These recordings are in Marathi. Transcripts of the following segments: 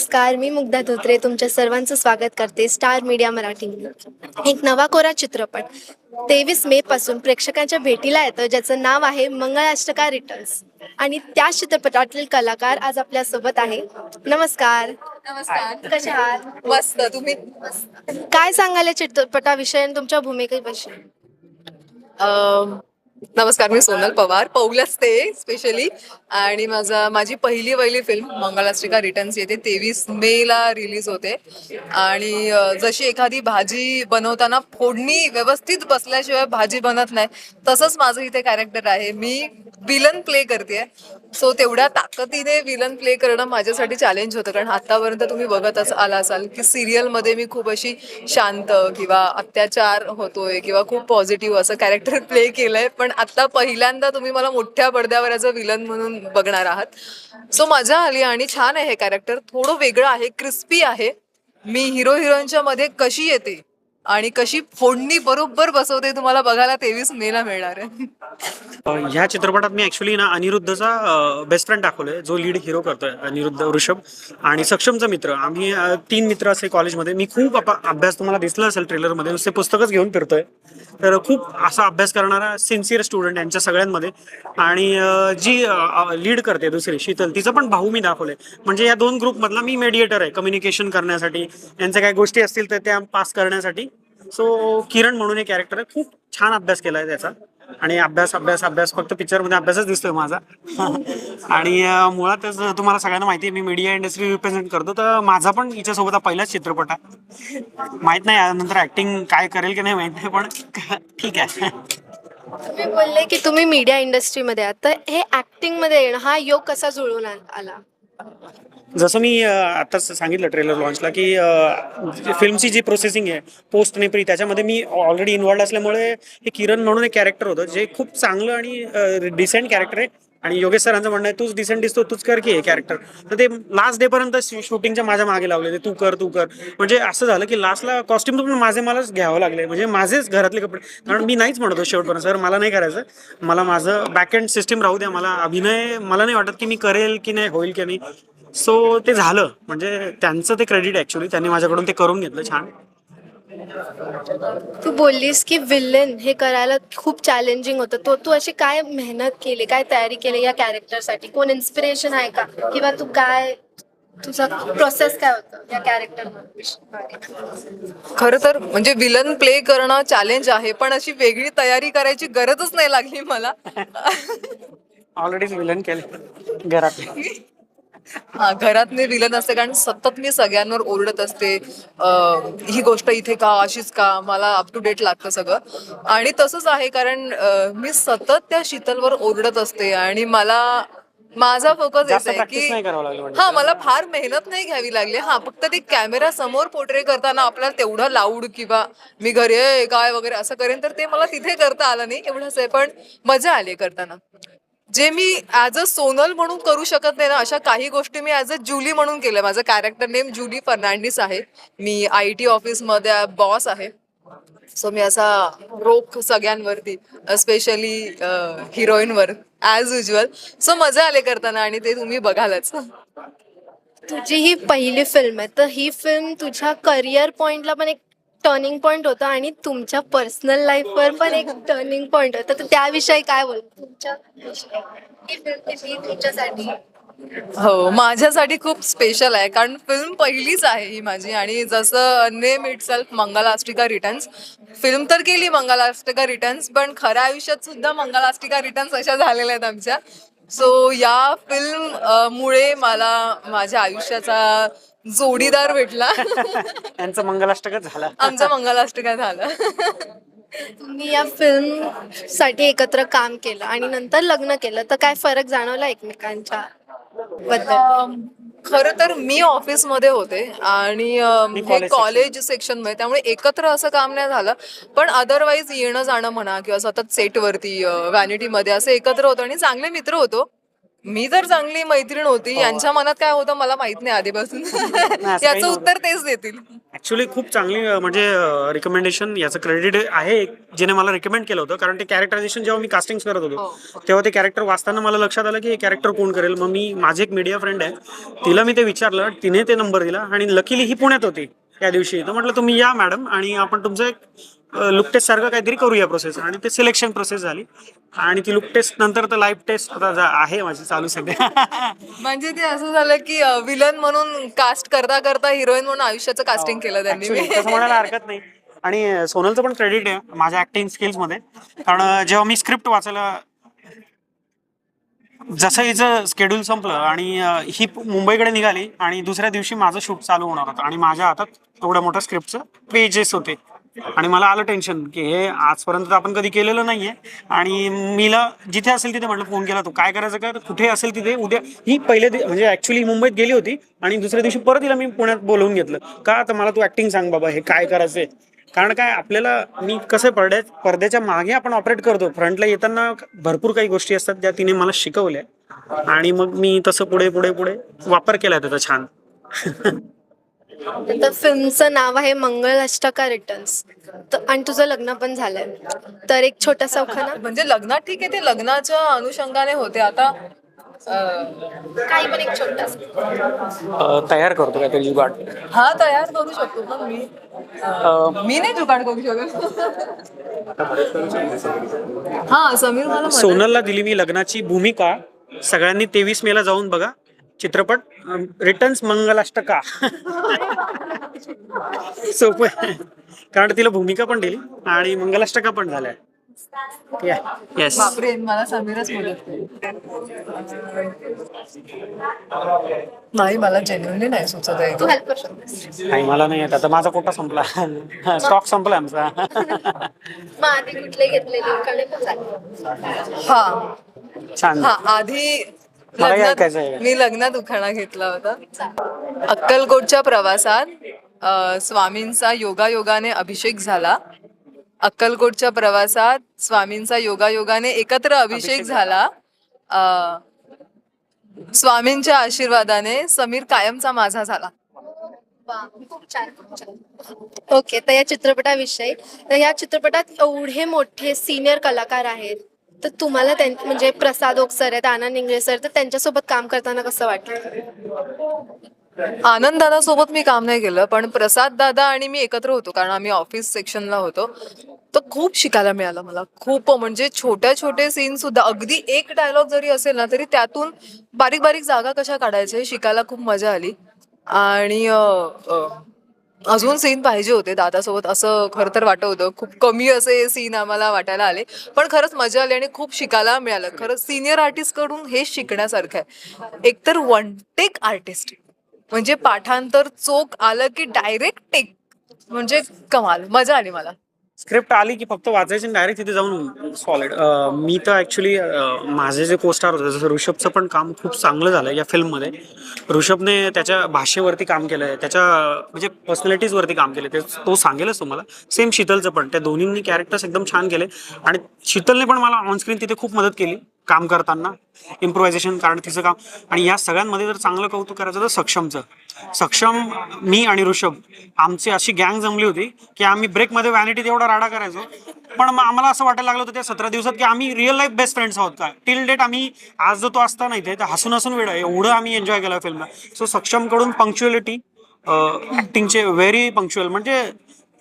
नमस्कार मी मुग्धा धोत्रे तुमच्या सर्वांचं स्वागत करते स्टार मीडिया मराठी. एक नवा कोरा चित्रपट. तेवीस मे पासून प्रेक्षकांच्या भेटीला येतं ज्याचं नाव आहे मंगळाष्टका रिटर्न्स आणि त्या चित्रपटातील कलाकार आज आपल्यासोबत आहे. नमस्कार. नमस्कार. कशा आहात? मस्त. तुम्ही? काय सांगाल या चित्रपटाविषयी आणि तुमच्या भूमिकेविषयी? अम, नमस्कार मी सोनल पवार पौल ते स्पेशली आणि माझा माझी पहिली पहिली फिल्म मंगलाष्टिका रिटर्न्स येते तेवीस मे ला रिलीज होते. आणि जशी एखादी भाजी बनवताना फोडणी व्यवस्थित बसल्याशिवाय भाजी बनत नाही तसंच माझं इथे कॅरेक्टर आहे. मी विलन प्ले करते सो तेवढ्या ताकदीने विलन प्ले करणं माझ्यासाठी चॅलेंज होतं. कारण आतापर्यंत तुम्ही बघत अस आला असाल की सिरियलमध्ये मी खूप अशी शांत किंवा अत्याचार होतोय किंवा खूप पॉझिटिव्ह असं कॅरेक्टर प्ले केलंय. पण आता पहिल्यांदा तुम्ही मला मोठ्या पडद्यावर ॲज अ विलन म्हणून बघणार आहात. सो मजा आली आणि छान आहे हे कॅरेक्टर थोडं वेगळं आहे क्रिस्पी आहे. मी हिरो हिरोईनच्या मध्ये कशी येते? आणि कशी फोडणी बरोबर बसवते तुम्हाला बघायला तेवीस मेला मिळणार आहे. ह्या चित्रपटात मी ऍक्च्युली ना अनिरुद्धचा बेस्ट फ्रेंड दाखवलोय जो लीड हिरो करतोय अनिरुद्ध ऋषभ आणि सक्षमचा मित्र. आम्ही अ, तीन मित्र असे कॉलेजमध्ये मी खूप अभ्यास तुम्हाला दिसला असेल ट्रेलरमध्ये नुसते पुस्तकच घेऊन फिरतोय. तर खूप असा अभ्यास करणारा सिन्सिअर स्टुडंट यांच्या सगळ्यांमध्ये. आणि अ, जी लीड करते दुसरी शीतल तिचं पण भाऊ मी दाखवलंय. म्हणजे या दोन ग्रुपमधला मी मेडिएटर आहे कम्युनिकेशन करण्यासाठी. यांच्या काही गोष्टी असतील तर त्या पास करण्यासाठी. सो किरण म्हणून एक कॅरेक्टर आहे. खूप छान अभ्यास केलाय त्याचा. आणि अभ्यास अभ्यास अभ्यास. फक्त पिक्चरमध्ये अभ्यासच दिसतोय माझा. आणि मुळातच तुम्हाला सगळ्यांना माहिती आहे मी मीडिया इंडस्ट्री रिप्रेझेंट करतो. तर माझा पण हिच्यासोबत हा पहिलाच चित्रपट आहे. माहीत नाही यानंतर ऍक्टिंग काय करेल की नाही माहीत नाही पण ठीक आहे. तुम्ही बोलले की तुम्ही मीडिया इंडस्ट्रीमध्ये आहात. तर हे ऍक्टिंगमध्ये येणं हा योग कसा जुळून आला? जसं मी अं, आताच सांगितलं ट्रेलर लॉन्चला की फिल्मची जी प्रोसेसिंग आहे पोस्ट नेपरी प्री त्याच्यामध्ये मी ऑलरेडी इन्व्हॉल्ड असल्यामुळे हे किरण म्हणून एक कॅरेक्टर होतं जे खूप चांगलं आणि डिसेंट कॅरेक्टर आहे. आणि योगेश सरांचं म्हणणं आहे तूच डिसेंट दिसतो तूच कर की हे कॅरेक्टर तर ते लास्ट डे पर्यंत शूटिंगच्या माझ्या मागे लावले तू कर तू कर. म्हणजे असं झालं की लास्टला कॉस्ट्युम पण माझे मलाच घ्यावं लागले म्हणजे माझेच घरातले कपडे. कारण मी नाहीच म्हणतो शेवटपर्यंत सर मला नाही करायचं मला माझं बॅक एंड सिस्टीम राहू द्या मला अभिनय मला नाही वाटत की मी करेल की नाही होईल की नाही. सो ते झालं. म्हणजे त्यांचं ते क्रेडिट ऍक्च्युली त्यांनी माझ्याकडून ते करून घेतलं छान. तू बोललीस की विलन हे करायला खूप चॅलेंजिंग होतं. तो तू अशी काय मेहनत केली काय तयारी केली या कॅरेक्टरसाठी कोण इन्स्पिरेशन आहे का? किंवा तू काय तुझा प्रोसेस काय होतं या कॅरेक्टर खरं तर म्हणजे विलन प्ले करणं चॅलेंज आहे पण अशी वेगळी तयारी करायची गरजच नाही लागली मला. ऑलरेडी विलन केले. घरात हा घरात मी विलन असते कारण सतत मी सगळ्यांवर ओरडत असते. अं, ही गोष्ट इथे का अशीच का मला अप टू डेट लागतं सगळं. आणि तसंच आहे कारण अं, मी सतत त्या शीतलवर ओरडत असते आणि मला माझा फोकस जास्त येत आहे practice नाही करावं लागलं की म्हणजे. हा मला फार मेहनत नाही घ्यावी लागली. हा फक्त ते कॅमेरा समोर पोर्ट्रे करताना आपल्याला तेवढं लाऊड किंवा मी घरी "ए, काय? वगैरे असं करेन तर ते मला तिथे करता आलं नाही एवढंच आहे. पण मजा आली करताना. जे मी ऍज अ सोनल म्हणून करू शकत नाही ना अशा काही गोष्टी मी ऍज अ जुली म्हणून केल्या. माझं कॅरेक्टर नेम जुली फर्नांडिस आहे. मी आय टी ऑफिसमध्ये बॉस आहे. सो मी असा रोख सगळ्यांवरती स्पेशली हिरोईनवर ॲज युजल सो मजा आले करताना आणि ते तुम्ही बघालच. तुझी ही पहिली फिल्म आहे. तर ही फिल्म तुझ्या करिअर पॉइंटला पण एक टर्निंग पॉइंट होता आणि तुमच्या पर्सनल लाईफवर पण एक टर्निंग पॉइंट होता. तर त्याविषयी काय बोल? तुमच्या ही film तुमच्यासाठी. हो माझ्यासाठी खूप स्पेशल आहे. कारण फिल्म पहिलीच आहे ही माझी. आणि जसं name itself Mangalashtika returns film तर केली मंगलाष्टिका रिटर्न्स पण खऱ्या आयुष्यात सुद्धा मंगलाष्टिका रिटर्न्स अशा झालेल्या आहेत आमच्या. सो या फिल्म मुळे मला माझ्या आयुष्याचा जोडीदार भेटला. यांचं मंगलाष्टकच झाला. आमचा मंगलाष्टिका झाला. तुम्ही या फिल्मसाठी एकत्र काम केलं आणि नंतर लग्न केलं. तर काय फरक जाणवला एकमेकांच्या बद्दल? खरं तर मी ऑफिसमध्ये होते आणि अम, मी हे कॉलेज सेक्शनमध्ये. त्यामुळे एकत्र असं काम नाही झालं. पण अदरवाईज येणं जाणं म्हणा किंवा सतत सेटवरती व्हॅनिटी मध्ये असं एकत्र होतं आणि चांगले मित्र होतो. मी तर चांगली मैत्रीण होती. यांच्या मनात काय होतं मला माहीत नाही आधीपासून. याचं. उत्तर तेच देतील. ऍक्च्युली खूप चांगली म्हणजे रिकमेंडेशन याचं क्रेडिट आहे जिने मला रिकमेंड केलं होतं. कारण ते कॅरेक्टरायझेशन जेव्हा मी कास्टिंग करत होतो तेव्हा ते कॅरेक्टर वाचताना मला लक्षात आलं की हे कॅरेक्टर कोण करेल. मग मी माझी एक मीडिया फ्रेंड आहे तिला मी ते विचारलं तिने ते नंबर दिला आणि लकीली ही पुण्यात होती त्या दिवशी. तर म्हटलं तुम्ही या मॅडम आणि आपण तुमचं एक लुक टेस्ट सारखं काहीतरी करूया प्रोसेस आणि ते सिलेक्शन प्रोसेस झाली. आणि ती लुक टेस्ट नंतर तर लाईव्ह टेस्ट आता आहे माझी चालू सध्या. म्हणजे ते असं झालं की विलन म्हणून कास्ट करता करता हिरोईन म्हणून आयुष्याचं कास्टिंग केलं त्यांनी. तसं म्हणायला हरकत नाही. आणि सोनलचं पण क्रेडिट आहे माझ्या ऍक्टिंग स्किल्समध्ये. कारण जेव्हा मी स्क्रिप्ट वाचायला जसं हिचं स्केड्यूल संपलं आणि ही मुंबईकडे निघाली आणि दुसऱ्या दिवशी माझं शूट चालू होणार होतं आणि माझ्या हातात एवढ्या मोठ्या स्क्रिप्टचं पेजेस होते. आणि मला आलं टेन्शन की हे आजपर्यंत आपण कधी केलेलं नाहीये. आणि मीला जिथे असेल तिथे म्हटलं फोन केला तू. काय करायचं का? कुठे असेल तिथे उद्या ही पहिले म्हणजे ऍक्च्युली मुंबईत गेली होती आणि दुसऱ्या दिवशी परत तिला मी पुण्यात बोलवून घेतलं. का तर मला तू ऍक्टिंग सांग बाबा हे काय करायचंय? कारण काय आपल्याला मी कसं पडद्या पडद्याच्या मागे आपण ऑपरेट करतो. फ्रंटला येताना भरपूर काही गोष्टी असतात ज्या तिने मला शिकवल्या. आणि मग मी तसं पुढे पुढे पुढे वापर केला त्याचा छान. तर फिल्मचं नाव आहे मंगळ अष्टका रिटर्न्स आणि तुझं लग्न पण झालंय. तर एक छोटासा उखाणा. म्हणजे लग्नात ठीक आहे ते लग्नाच्या अनुषंगाने होते. आता काही पण एक छोटासा तयार करतो काहीतरी जुगाड. हा तयार करू शकतो पण मी. मी नाही जुगाड करू शकत. हा समीर मला सोनलला दिली मी लग्नाची भूमिका. सगळ्यांनी तेवीस मेला जाऊन बघा. चित्रपट रिटर्न्स मंगलाष्टका. सोपं आहे. कारण तिला भूमिका पण दिली आणि मंगलाष्टका पण झाल्या. येस मला समीरच नाही. मला जेन्युनली नाही सुचत आहे. नाही मला नाही येत. आता माझा कोटा संपला. स्टॉक संपला आमचा. कुठले घेतलेले? हा. छान. हा आधी मला काय लग्नात ऐकायचं आहे? मी लग्नात उखाणा घेतला होता. अक्कलकोटच्या प्रवासात अ, स्वामींचा योगायोगाने अभिषेक झाला. अक्कलकोटच्या प्रवासात स्वामींचा योगायोगाने एकत्र अभिषेक झाला. अ, स्वामींच्या आशीर्वादाने समीर कायमचा माझा झाला. वा, खूप छान खूप छान ओके तर या चित्रपटाविषयी. तर या चित्रपटात एवढे मोठे सिनियर कलाकार आहेत. तर तुम्हाला त्यां म्हणजे प्रसाद ओक सर आहेत आनंद इंगळे सर तर त्यांच्यासोबत काम करताना कसं वाटलं? आनंद दादा सोबत मी काम नाही केलं पण प्रसाद दादा आणि मी एकत्र होतो कारण आम्ही ऑफिस सेक्शनला होतो. तर खूप शिकायला मिळालं मला खूप म्हणजे छोट्या छोटे सीन सुद्धा अगदी एक डायलॉग जरी असेल ना तरी त्यातून बारीक बारीक जागा कशा काढायच्या हे शिकायला खूप मजा आली. आणि अजून सीन पाहिजे होते दादासोबत. असं खरं तर वाटत होतं. खूप कमी असे सीन आम्हाला वाटायला आले. पण खरंच मजा आली आणि खूप शिकायला मिळालं. खरंच सिनियर आर्टिस्टकडून हे शिकण्यासारखं आहे. एकतर वन टेक आर्टिस्ट म्हणजे पाठांतर चोख आलं की डायरेक्ट टेक म्हणजे कमाल. मजा आली मला. स्क्रिप्ट आली की फक्त वाचायची डायरेक्ट तिथे जाऊन सॉलिड मी तर ॲक्च्युली माझे जे कोस्टार होते जसं ऋषभचं पण काम खूप चांगलं झालं या फिल्ममध्ये ऋषभने त्याच्या भाषेवरती काम केलं आहे त्याच्या म्हणजे पर्सनॅलिटीजवरती काम केलं ते तो सांगेलच तुम्हाला. सेम शीतलचं पण. त्या दोन्हींनी कॅरेक्टर्स एकदम छान केले. आणि शीतलने पण मला ऑनस्क्रीन तिथे खूप मदत केली. काम करताना इम्प्रोव्हायझेशन कारण तिचं काम. आणि या सगळ्यांमध्ये जर चांगलं कौतुक करायचं तर सक्षमचं. सक्षम मी आणि ऋषभ आमची अशी गँग जमली होती की आम्ही ब्रेकमध्ये व्हॅनिटीत एवढा राडा करायचो. पण मग आम्हाला असं वाटायला लागलं होतं त्या सतरा दिवसात की आम्ही रिअल लाईफ बेस्ट फ्रेंड्स आहोत का? टिल डेट आम्ही आज जो तो असता नाही ते हसून हसून वेळ आहे एवढं आम्ही एन्जॉय केलं फिल्मला सो सक्षमकडून पंक्च्युअलिटी ऍक्टिंगचे व्हेरी पंक्च्युअल म्हणजे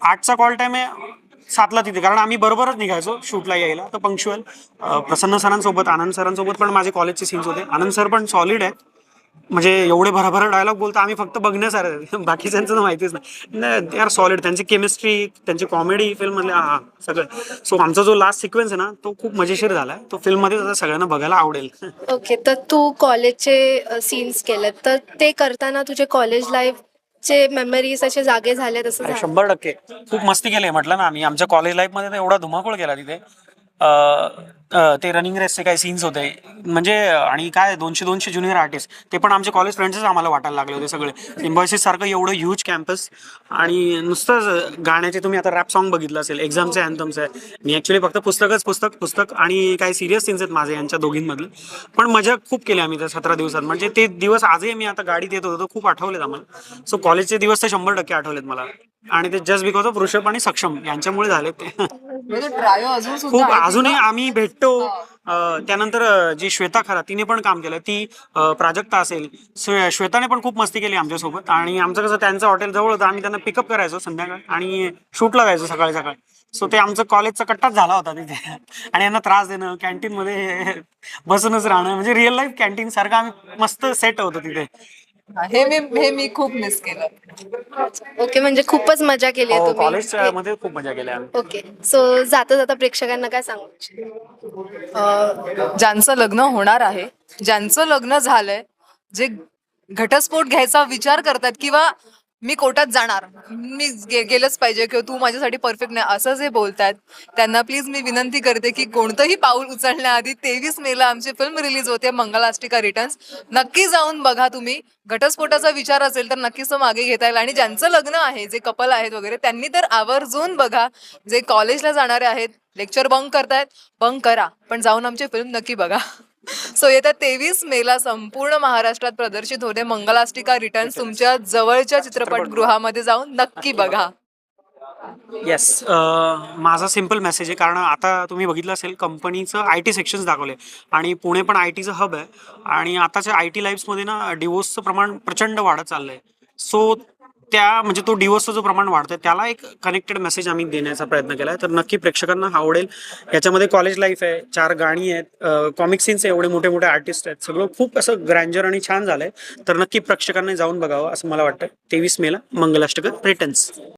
आठचा कॉल टाईम आहे सातला तिथे. कारण आम्ही बरोबरच निघायचो शूटला यायला. तर पंक्च्युअल प्रसन्न सरांसोबत आनंद सरांसोबत पण माझे कॉलेजचे सीन्स होते. आनंद सर पण सॉलिड आहेत. म्हणजे एवढे भराभरा डायलॉग बोलतो आम्ही फक्त बघण्यासारखं बाकीच्यांचं तर माहितीच नाही. यार सॉलिड त्यांची केमिस्ट्री त्यांची कॉमेडी फिल्ममधले हा सगळं. सो आमचा जो लास्ट सिक्वेन्स आहे ना तो खूप मजेशीर झाला तो फिल्ममध्ये सगळ्यांना बघायला आवडेल. ओके तर तू कॉलेजचे सीन्स केले तर ते करताना तुझे कॉलेज लाईफ लाईफचे मेमरीज असे जागे झाले तसं अरे झालं. शंभर टक्के. खूप मस्ती केली म्हटलं ना आम्ही. आमच्या कॉलेज लाईफमध्ये तर एवढा धुमाकूळ केला तिथे. अ, ते रनिंग रेसचे काही सीन्स होते. म्हणजे आणि काय दोनशे दोनशे ज्युनियर आर्टिस्ट ते पण आमचे कॉलेज फ्रेंड्सच आम्हाला वाटायला लागले होते सगळे. सिम्बॉयसिस सारखं एवढं ह्यूज कॅम्पस आणि नुसतंच गाण्याचे तुम्ही आता रॅप सॉन्ग बघितलं असेल एक्झामचे अँथम्स आहे. मी ॲक्च्युली फक्त पुस्तकच पुस्तक पुस्तक आणि काही सिरियस सीन्स आहेत माझे यांच्या दोघींमधले. पण मजा खूप केली आम्ही त्या सतरा दिवसात. म्हणजे ते दिवस आजही मी आता गाडीत येत होतो खूप आठवलेत आम्हाला. सो कॉलेजचे दिवस तर शंभर टक्के आठवलेत मला. आणि ते जस्ट बिकॉज ऑफ ऋषभ आणि सक्षम यांच्यामुळे झाले ते. म्हणजे खूप. अजूनही आम्ही भेटतो. त्यानंतर जी श्वेता खरा तिने पण काम केलं. ती प्राजक्ता असेल. श्वे- श्वेताने पण खूप मस्ती केली आमच्यासोबत. आणि आमचं कसं त्यांचं हॉटेल जवळ होतं आम्ही त्यांना पिकअप करायचो संध्याकाळी. आणि शूटला जायचो सकाळी सकाळी. सो ते आमचं कॉलेजचा कट्टाच झाला होता तिथे. आणि यांना त्रास देणं कॅन्टीन मध्ये बसूनच राहणं म्हणजे रिअल लाईफ कॅन्टीन सारखं आम्ही मस्त सेट होतो तिथे. हे मी हे मी खूप मिस केलं. ओके म्हणजे खूपच मजा केली आहे हो, तुम्ही. कॉलेजच्या मध्ये खूप मजा केली आम्ही. ओके सो जाता जाता प्रेक्षकांना काय सांगू इच्छिता? अ, ज्यांचं लग्न होणार आहे ज्यांचं लग्न झालंय जे घटस्फोट घ्यायचा विचार करतात किंवा मी कोर्टात जाणार. मी गे- गेलंच पाहिजे किंवा तू माझ्यासाठी परफेक्ट नाही असं जे बोलतायत त्यांना प्लीज मी विनंती करते की कोणतंही पाऊल उचलण्याआधी तेवीस मेला आमची फिल्म रिलीज होते मंगलाष्टिका रिटर्न्स नक्की जाऊन बघा तुम्ही. घटस्फोटाचा विचार असेल तर नक्कीच तो मागे घेता येईल. आणि ज्यांचं लग्न आहे जे कपल आहेत वगैरे त्यांनी तर आवर्जून बघा जे कॉलेजला जाणारे आहेत लेक्चर बंक करतायत बंक करा. पण जाऊन आमची फिल्म नक्की बघा. सो येत्या तेवीस मेला संपूर्ण महाराष्ट्रात प्रदर्शित होते मंगलाष्टिका रिटर्न्स तुमच्या जवळच्या चित्रपटगृहामध्ये जाऊन नक्की बघा. येस माझा सिंपल मेसेज आहे कारण आता तुम्ही बघितलं असेल कंपनीचं आय टी सेक्शन्स दाखवले आणि पुणे पण आय टीचं हब आहे आणि आताच्या आय टी लाईफ्समध्ये ना डिवोर्सचं प्रमाण प्रचंड वाढत चाललंय. सो त्या म्हणजे तो डिवोर्सचं जो प्रमाण वाढतंय त्याला एक कनेक्टेड मेसेज आम्ही देण्याचा प्रयत्न केला आहे तर नक्की प्रेक्षकांना आवडेल. याच्यामध्ये कॉलेज लाईफ आहे चार गाणी आहेत कॉमिक सीन्स आहे एवढे मोठे मोठे आर्टिस्ट आहेत. सगळं खूप असं ग्रँजर आणि छान झालंय. तर नक्की प्रेक्षकांनी जाऊन बघावं असं मला वाटतं तेवीस मेला मंगलाष्टकर रिटर्न्स